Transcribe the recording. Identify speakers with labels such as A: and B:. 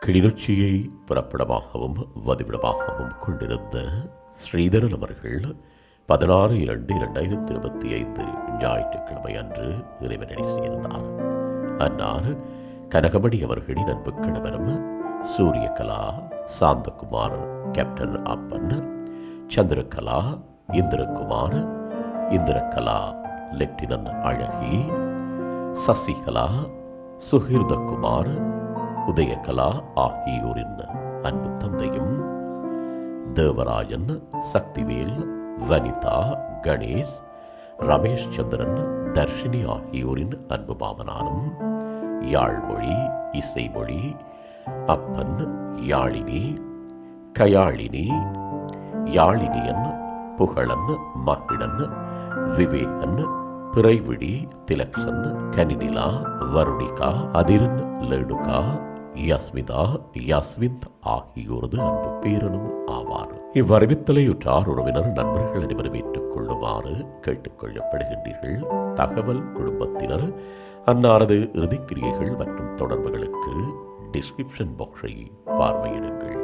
A: கிளிநொச்சியை புறப்படமாகவும் வதிவிடமாகவும் கொண்டிருந்த ஸ்ரீதரன் அவர்கள் பதினாறு இரண்டு இரண்டாயிரத்தி இருபத்தி ஐந்து ஞாயிற்றுக்கிழமை அன்று இறைவனடி சேர்ந்தார். அன்னார் கனகமணி அவர்களின் அன்பு கணவரும் சூரியகலா சாந்தகுமார் கேப்டன் அப்பன் சந்திரகலா இந்திரகுமார் இந்திரகலா லெப்டினன்ட் அழகி சசிகலா சுஹிர்தகுமார் உதயகலா ஆகியோரின் அன்பு தந்தையும் தேவராஜன் சக்திவேல் வனிதா கணேஷ் ரமேஷ் சந்திரன் தர்ஷினி ஆகியோரின் அன்பு மாமனாரும் யாழ்மொழி இசைமொழி அப்பன் யாழினி கயாழினி யாழினியன் புகழன் மகிழன் விவேகன் பிறைவிழி திலக்ஷன் கனினிலா வருணிகா அதிரன் லேடுகா யஸ்மிதா யஸ்விந்த் ஆகியோரது அன்பு பேரனும் ஆவார். இவ்வறிவித்தலையுற்றார் உறவினர் நண்பர்கள் அனைவரும் ஏற்றுக் கொள்ளுமாறு கேட்டுக்கொள்ளப்படுகின்றீர்கள். தகவல் குடும்பத்தினர் அன்னாரது இறுதிக்கிரியைகள் மற்றும் தொடர்புகளுக்கு டிஸ்கிரிப்ஷன் பாக்ஸை பார்வையிடுங்கள்.